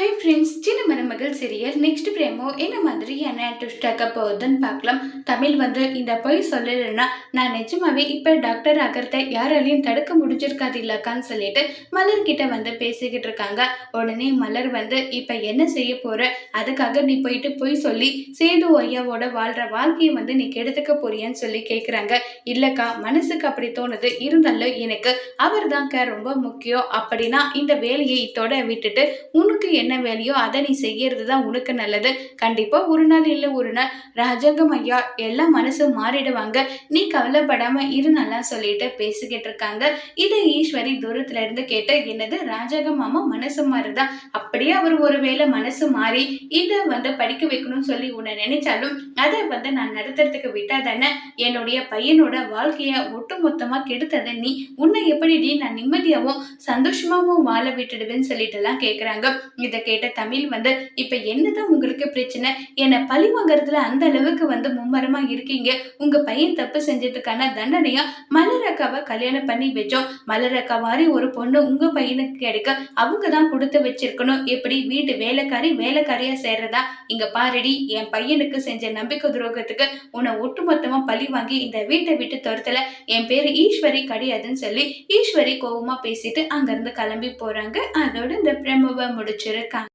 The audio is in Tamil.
ஹை ஃப்ரெண்ட்ஸ் சின்ன மருமகள் சீரியல் நெக்ஸ்ட் பிரேமோ என்ன மாதிரியான ட்விஸ்ட் ஆக்க போகுதுன்னு பார்க்கலாம். தமிழ் வந்து இந்த பொய் சொல்லலைன்னா நான் நிஜமாவே இப்போ டாக்டர் ஆகிறத யாராலையும் தடுக்க முடிஞ்சிருக்காது இல்லக்கான்னு சொல்லிட்டு மலர்கிட்ட வந்து பேசிக்கிட்டு இருக்காங்க. உடனே மலர் வந்து இப்போ என்ன செய்ய போற? அதுக்காக நீ போயிட்டு பொய் சொல்லி சேது ஒய்யாவோட வாழ்ற வாழ்க்கையை வந்து நீ கெடுத்துக்க போறியான்னு சொல்லி கேட்குறாங்க இல்லைக்கா மனசுக்கு அப்படி தோணுது. இருந்தாலும் எனக்கு அவர் தான்க்கா ரொம்ப முக்கியம். அப்படின்னா இந்த வேலையை இதோட விட்டுட்டு உனக்கு என்ன வேலையோ அதை நீ செய்யறது தான் உனக்கு நல்லது. கண்டிப்பாக ஒரு நாள் இல்லை ஒரு நாள். ராஜாங்கம் ஐயா எல்லாம் மனசு மாறிடுவாங்க. நீ கவலைப்படாம நல்லா சொல்லிட்டு பேசிக்கிட்டு இருக்காங்க. இதை ஈஸ்வரி தூரத்துல இருந்து கேட்டு என்னது? ராஜாங்க மாமா மனசு மாறுதான் அப்படியே அவர் ஒருவேளை மனசு மாறி இதை வந்து படிக்க வைக்கணும்னு சொல்லி உன்னை நினைச்சாலும் அதை வந்து நான் நடத்துறதுக்கு விட்டா தானே? என்னுடைய பையனோட வாழ்க்கைய ஒட்டு மொத்தமா கெடுத்ததை நீ உன்னை எப்படிடி நான் நிம்மதியாகவும் சந்தோஷமாகவும் வாழ விட்டுடுவேன்னு சொல்லிட்டு எல்லாம் கேட்குறாங்க இதை கேட்ட தமிழ் வந்து இப்போ என்னதான் உங்களுக்கு பிரச்சனை? என்னை பழி வாங்குறதுல அந்த அளவுக்கு வந்து மும்மரமா இருக்கீங்க. உங்க பையன் தப்பு செஞ்சதுக்கான தண்டனையா? மலரக்காவை கல்யாணம் பண்ணி வச்சோம். மலரக்கா மாதிரி ஒரு பொண்ணு உங்க பையனுக்கு கிடைக்க அவங்க தான் கொடுத்து வச்சிருக்கணும். எப்படி? வீட்டு வேலைக்காரி வேலைக்காரியா சேர்றதா? இங்க பாருடி என் பையனுக்கு செஞ்ச நம்பிக்கை துரோகத்துக்கு உன்னை ஒட்டுமொத்தமா பழி வாங்கி இந்த வீட்டை விட்டு துரத்துல. என் பேரு ஈஸ்வரி கிடையாதுன்னு சொல்லி ஈஸ்வரி கோபமா பேசிட்டு அங்கிருந்து கிளம்பி போறாங்க. அதோட இந்த பிரமவை cerca